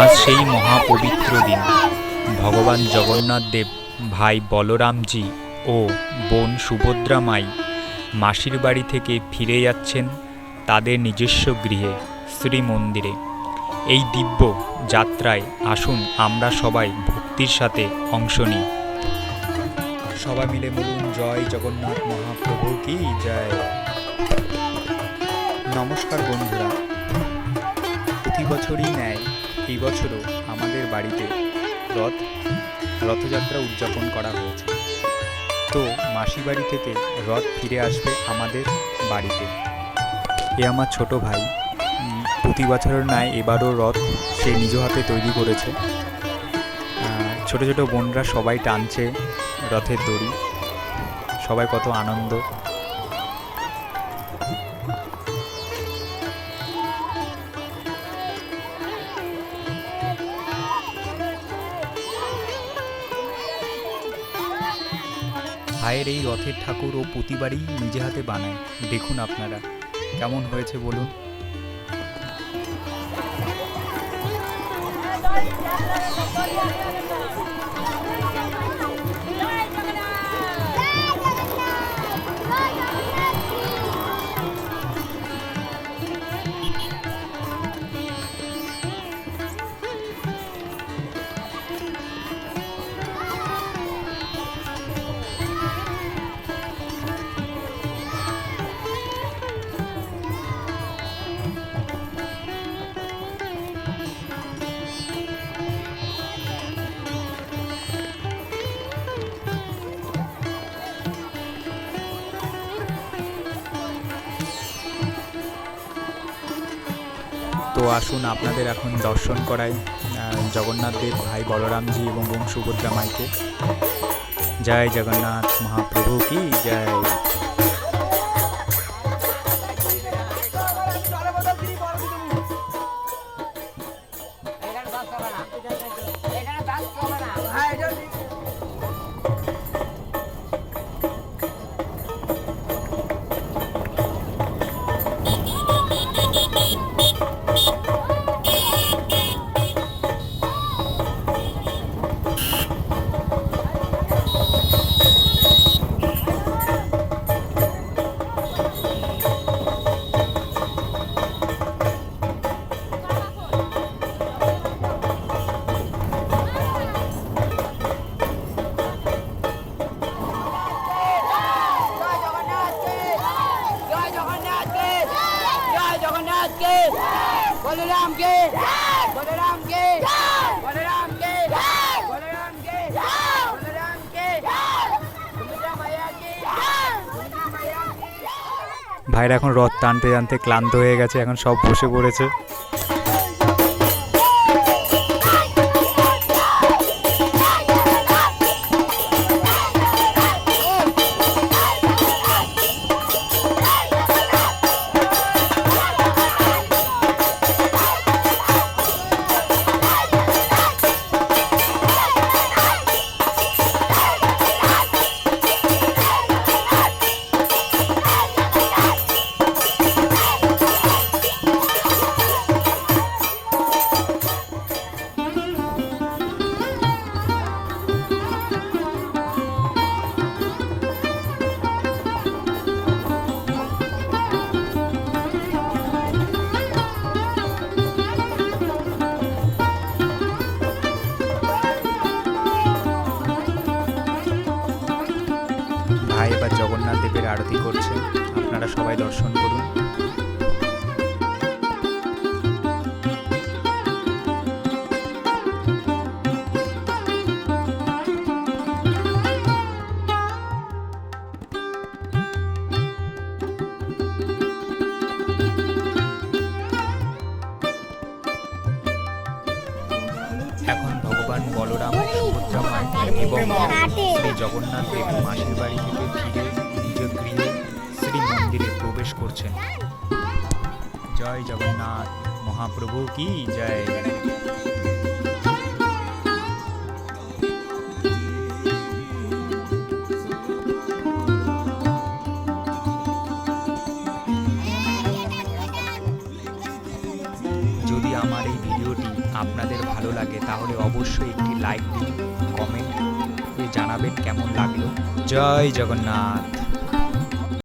আজ সেই মহাপবিত্র দিন। ভগবান জগন্নাথ দেব, ভাই বলরামজি ও বোন সুভদ্রা মাই মাসির বাড়ি থেকে ফিরে যাচ্ছেন তাদের নিজস্ব গৃহে, শ্রীমন্দিরে। এই দিব্য যাত্রায় আসুন আমরা সবাই ভক্তির সাথে অংশ নিই। সবাই মিলে বলুন, জয় জগন্নাথ মহাপ্রভু কি জয়? নমস্কার বন্ধুরা, প্রতি বছরই ন্যায় এই বছরও আমাদের বাড়িতে রথ, রথযাত্রা উদযাপন করা হয়েছে। তো মাসি বাড়ি থেকে রথ ফিরে আসবে আমাদের বাড়িতে। এ আমার ছোট ভাই। প্রতি বছরের ন্যায় এবারও রথ সে নিজ হাতে তৈরি করেছে। ছোট ছোট বোনরা সবাই টানছে রথের দড়ি। সবাই কত আনন্দ। ভাইয়ের এই রথের ঠাকুর ও প্রতিবারই নিজে হাতে বানায়। দেখুন আপনারা কেমন হয়েছে বলুন। তো আসুন আপনাদের এখন দর্শন করাই জগন্নাথ দেব, ভাই বলরামজি এবং বোন সুভদ্রা মাইকে। জয় জগন্নাথ মহাপ্রভু কি জয়। জগন্নাথকে বলরামকে বলরাম কে বলরাম কে বলরাম কে বলরাম কে ভাইরা এখন রথ টানতে টানতে ক্লান্ত হয়ে গেছে, এখন সব বসে পড়েছে। আরতি করছে আপনারা সবাই দর্শন করুন। এখন ভগবান বলরাম সুভদ্রা মাই এবং শ্রী জগন্নাথ দেব মাসির বাড়ি থেকে ফিরে প্রবেশ করছেন। জয় জগন্নাথ মহাপ্রভু কি জয় যদি আমার এই ভিডিওটি আপনাদের ভালো লাগে, তাহলে অবশ্যই একটি লাইক দিন, কমেন্ট জানাবেন কেমন লাগল। জয় জগন্নাথ।